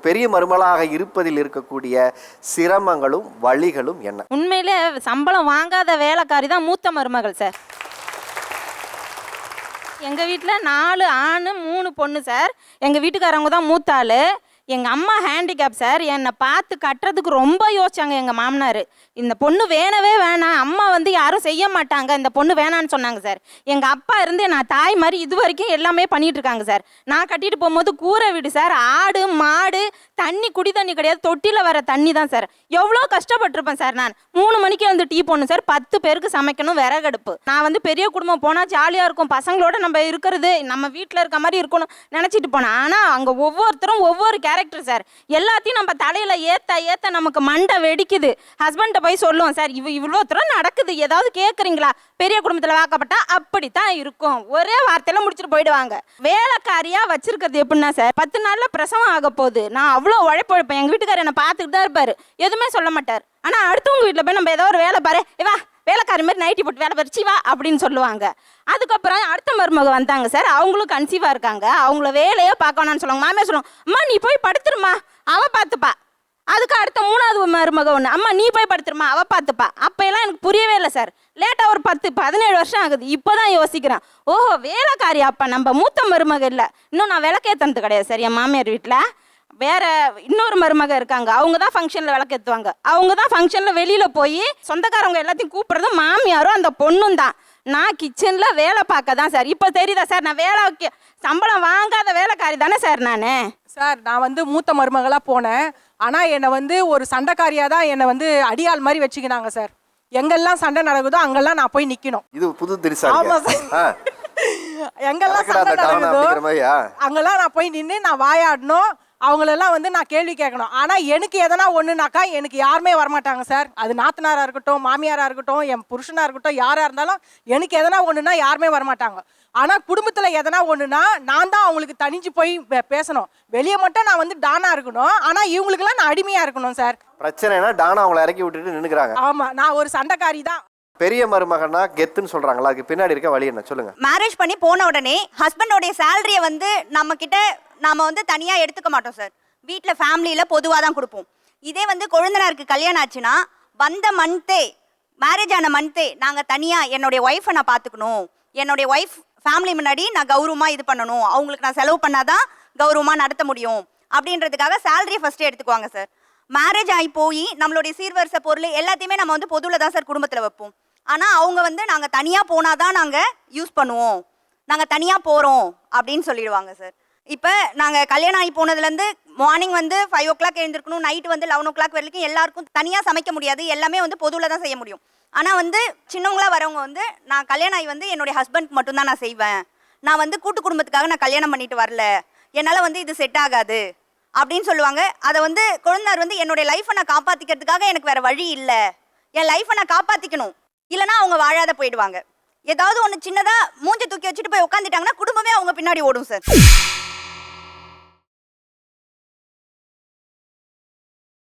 ஒரு பெரிய மருமலாக இருப்பதில் இருக்கக்கூடிய சிரமங்களும் வழிகளும் என்ன? உண்மையிலே சம்பளம் வாங்காத வேலைக்காரி தான் மூத்த மருமகள் சார். எங்கள் வீட்டில் நாலு ஆண் மூணு பொண்ணு சார். எங்கள் வீட்டுக்காரவங்க தான் மூத்த ஆள் எங்கள் அம்மா ஹேண்டிகேப் சார் என்னை பார்த்து கட்டுறதுக்கு ரொம்ப யோசிச்சாங்க எங்கள் மாமனார். இந்த பொண்ணு வேணவே வேணாம். அம்மா வந்து யாரும் செய்ய மாட்டாங்க. இந்த பொண்ணு வேணான்னு சொன்னாங்க சார் எங்கள் அப்பா இருந்து நான் தாய் மாதிரி இது வரைக்கும் எல்லாமே பண்ணிகிட்ருக்காங்க இருக்காங்க சார் நான் கட்டிட்டு போகும்போது கூரை வீடு சார் ஆடு மாடு தண்ணி குடி தண்ணி கிடையாது. தொட்டியில் வர தண்ணி தான் சார் எவ்வளோ கஷ்டப்பட்டிருப்பேன் சார் நான். மூணு மணிக்கு வந்து டீ போடணும் சார் பத்து பேருக்கு சமைக்கணும் விறகடுப்பு. நான் வந்து பெரிய குடும்பம் போனால் ஜாலியாக இருக்கும். பசங்களோட நம்ம இருக்கிறது நம்ம வீட்டில் இருக்க மாதிரி இருக்கணும் நினச்சிட்டு போனேன். ஆனால் அங்கே ஒவ்வொருத்தரும் ஒவ்வொரு கேரக்டர் சார் எல்லாத்தையும் நம்ம தலையில் ஏற்ற ஏற்ற நமக்கு மண்டை வெடிக்குது. ஹஸ்பண்ட்டை போய் சொல்லுவோம் சார் இவ் இவ்வளோ தூரம் நடக்குது. ஏதாவது கேட்குறீங்களா பெரிய குடும்பத்தில் வாக்கப்பட்டா அப்படித்தான் இருக்கும். ஒரே வார்த்தையில முடிச்சுட்டு போயிடுவாங்க. வேலைக்காரியா வச்சிருக்கிறது எப்படின்னா சார் பத்து நாளில் பிரசவம் ஆக போகுது. நான் அவ்வளோ உழைப்பு உழைப்பேன். எங்கள் வீட்டுக்காரர் என்னை பார்த்துக்கிட்டு தான் இருப்பார். எதுவுமே சொல்ல மாட்டார். ஆனால் அடுத்தவங்க வீட்டில் போய் நம்ம ஏதோ ஒரு வேலை பாரு. இவா வேலைக்காரி மாதிரி நைட்டி போட்டு வேலை பறிச்சு வா அப்படின்னு சொல்லுவாங்க. அதுக்கப்புறம் அடுத்த மருமக வந்தாங்க சார். அவங்களும் கன்சீவாக இருக்காங்க. அவங்கள வேலையே பார்க்கணும்னு சொல்லுவாங்க. மாமியார் சொல்லுவாங்க அம்மா நீ போய் படுத்துருமா. அவள் பார்த்துப்பா. அதுக்கு அடுத்த மூணாவது மருமக ஒன்று அம்மா நீ போய் படுத்துருமா. அவ பார்த்துப்பா. அப்போயெல்லாம் எனக்கு புரியவே இல்லை சார். லேட்டாக ஒரு பத்து பதினேழு வருஷம் ஆகுது. இப்போ தான் யோசிக்கிறேன். ஓஹோ வேலைக்காரி அப்பா நம்ம மூத்த மருமக இல்லை. இன்னும் நான் விளக்கே தந்தது கிடையாது சார் என் மாமியார் வீட்டில் வேற இன்னொரு மருமக இருக்காங்க. அவங்க தான் ஃபங்க்ஷனில் விளக்கேற்றுவாங்க அவங்க தான் ஃபங்க்ஷனில் வெளியில் போய் சொந்தக்காரவங்க எல்லாத்தையும் கூப்பிடுறது மாமியாரும் அந்த பொண்ணும் தான். நான் கிச்சனில் வேலை பார்க்க தான் சார். இப்போ தெரியுதா சார்? நான் வேலைக்கு சம்பளம் வாங்காத வேலைக்காரி தானே சார் நான்? சார் நான் வந்து மூத்த மருமகளாக போனேன். ஆனால் என்னை வந்து ஒரு சண்டைக்காரியாக தான் என்னை வந்து அடியாள் மாதிரி வச்சுக்கினாங்க சார். எங்கெல்லாம் சண்டை நடக்குதோ அங்கெல்லாம் நான் போய் நிற்கணும் இது புது திரிசா ஆமா சார். எங்கெல்லாம் சண்டை நடக்குதோ அங்கெல்லாம் நான் போய் நின்று நான் வாயாடணும். அவங்களெல்லாம் வந்து நான் கேள்வி கேட்கணும். ஆனால் எனக்கு எதனா ஒன்றுனாக்கா எனக்கு யாருமே வரமாட்டாங்க சார். அது நாத்தனாராக இருக்கட்டும் மாமியாராக இருக்கட்டும் என் புருஷனாக இருக்கட்டும் யாராக இருந்தாலும் எனக்கு எதனா ஒன்றுனா யாருமே வரமாட்டாங்க. ஆனால் குடும்பத்தில் எதனா ஒன்றுனா நான் தான் அவங்களுக்கு தனிஞ்சு போய் பேசணும். வெளியே மட்டும் நான் வந்து டானா இருக்கணும். ஆனால் இவங்களுக்கெல்லாம் நான் அடிமையாக இருக்கணும் சார். பிரச்சனைனா டானா அவங்கள இறக்கி விட்டுட்டு நின்னுக்கிறாங்க. ஆமாம் நான் ஒரு சண்டைக்காரி தான். பெரிய மருமகனா கெத்துன்னு சொல்றாங்களா அதுக்கு பின்னாடி இருக்க வழி என்ன? சொல்லுங்க. மேரேஜ் பண்ணி போன உடனே ஹஸ்பண்டோடைய சேலரியை வந்து நம்ம கிட்ட நாம வந்து தனியா எடுத்துக்க மாட்டோம் சார் வீட்டில் ஃபேமிலியில் பொதுவாக தான் கொடுப்போம். இதே வந்து கொழுந்தனாருக்கு கல்யாணம் ஆச்சுன்னா வந்த மந்த்தே மேரேஜ் ஆன மந்த்தே நாங்கள் தனியாக என்னுடைய ஒய்ஃபை நான் பார்த்துக்கணும் என்னுடைய ஒய்ஃப் ஃபேமிலி முன்னாடி நான் கௌரவமாக இது பண்ணணும். அவங்களுக்கு நான் செலவு பண்ணாதான் கௌரவமாக நடத்த முடியும். அப்படின்றதுக்காக சேலரியை ஃபஸ்ட்டே எடுத்துக்குவாங்க சார் மேரேஜ் ஆகி போய் நம்மளுடைய சீர்வரிச பொருள் எல்லாத்தையுமே நம்ம வந்து பொதுவில் தான் சார் குடும்பத்தில் வைப்போம். ஆனால் அவங்க வந்து நாங்கள் தனியாக போனால் தான் நாங்கள் யூஸ் பண்ணுவோம். நாங்கள் தனியாக போகிறோம் அப்படின்னு சொல்லிடுவாங்க சார் இப்போ நாங்கள் கல்யாணம் ஆகி போனதுலேருந்து மார்னிங் வந்து ஃபைவ் ஓ கிளாக் எழுந்திருக்கணும் நைட் வந்து லெவன் ஓ கிளாக் வரைக்கும் எல்லாருக்கும் தனியாக சமைக்க முடியாது. எல்லாமே வந்து பொதுவில் தான் செய்ய முடியும். ஆனால் வந்து சின்னவங்களாக வரவங்க வந்து நான் கல்யாணம் ஆகி வந்து என்னுடைய ஹஸ்பண்ட்க்கு மட்டும்தான் நான் செய்வேன். நான் வந்து கூட்டு குடும்பத்துக்காக நான் கல்யாணம் பண்ணிட்டு வரல. என்னால் வந்து இது செட் ஆகாது. அப்படின்னு சொல்லுவாங்க. அதை வந்து குழந்தார் வந்து என்னுடைய லைஃப்பை நான் காப்பாற்றிக்கிறதுக்காக எனக்கு வேறு வழி இல்லை. என் லைஃப்பை நான் காப்பாற்றிக்கணும் இல்லைன்னா அவங்க வாழாத போயிடுவாங்க. ஏதாவது ஒன்று சின்னதாக மூஞ்ச தூக்கி வச்சுட்டு போய் உட்காந்துட்டாங்கன்னா குடும்பமே அவங்க பின்னாடி ஓடும் சார்